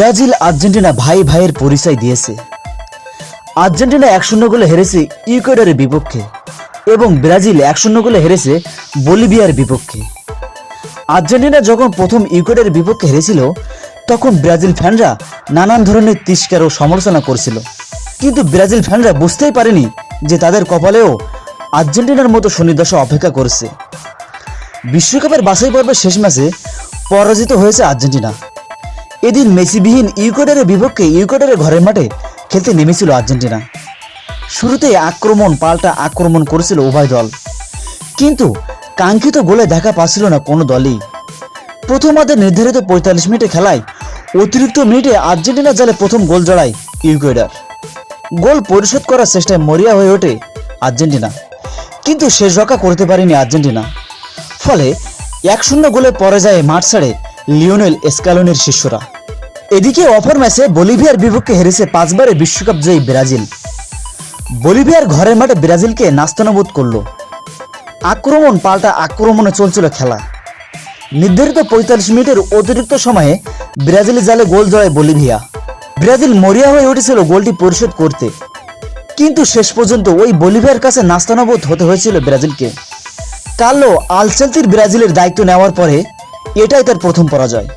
Brazil Argentina ভাই ভাইয়ের পরিচয় দিয়েছে। আর্জেন্টিনা এক শূন্য গোলে হেরেছে ইকুয়েডরের বিপক্ষে এবং ব্রাজিল এক শূন্য গোলে হেরেছে বলিভিয়ার বিপক্ষে। আর্জেন্টিনা যখন প্রথম ইকুয়েডরের বিপক্ষে হেরেছিল, তখন ব্রাজিল ফ্যানরা নানান ধরনের তিস্কার ও সমালোচনা করছিল। কিন্তু ব্রাজিল ফ্যানরা বুঝতেই পারেনি যে তাদের কপালেও আর্জেন্টিনার মতো শনিদশা অপেক্ষা করছে। বিশ্বকাপের বাছাই পর্বের শেষ ম্যাচে পরাজিত হয়েছে আর্জেন্টিনা। এদিন মেসিবিহীন ইউকোডারের বিপক্ষে ইউকোডারের ঘরের মাঠে খেলতে নেমেছিল আর্জেন্টিনা। শুরুতেই আক্রমণ, পাল্টা আক্রমণ করেছিল উভয় দল। কিন্তু কাঙ্ক্ষিত গোলে দেখা পাচ্ছিল না কোনো দলই। প্রথমার্ধে নির্ধারিত পঁয়তাল্লিশ মিনিটে খেলায় অতিরিক্ত মিনিটে আর্জেন্টিনা জালে প্রথম গোল জড়ায় ইউকোয়েডার গোল পরিশোধ করার চেষ্টায় মরিয়া হয়ে ওঠে আর্জেন্টিনা। কিন্তু শেষ রক্ষা করতে পারেনি আর্জেন্টিনা। ফলে এক শূন্য গোলে পরে যায় মাঠ ছাড়ে লিওনেল এসকালোনের শিষ্যরা। এদিকে অপর ম্যাচে বলিভিয়ার বিপক্ষে হেরেছে পাঁচবারের বিশ্বকাপ জয়ী ব্রাজিল। বলিভিয়ার ঘরের মাঠে ব্রাজিলকে নাস্তানবোধ করল। আক্রমণ পাল্টা আক্রমণে চলছিল খেলা। নির্ধারিত পঁয়তাল্লিশ মিনিটের অতিরিক্ত সময়ে ব্রাজিলের জালে গোল জড়ায় বলিভিয়া। ব্রাজিল মরিয়া হয়ে উঠেছিল গোলটি পরিশোধ করতে। কিন্তু শেষ পর্যন্ত ওই বলিভিয়ার কাছে নাস্তানবোধ হতে হয়েছিল ব্রাজিলকে। কার্লো আলসেলতির ব্রাজিলের দায়িত্ব নেওয়ার পরে এটাই তার প্রথম পরাজয়।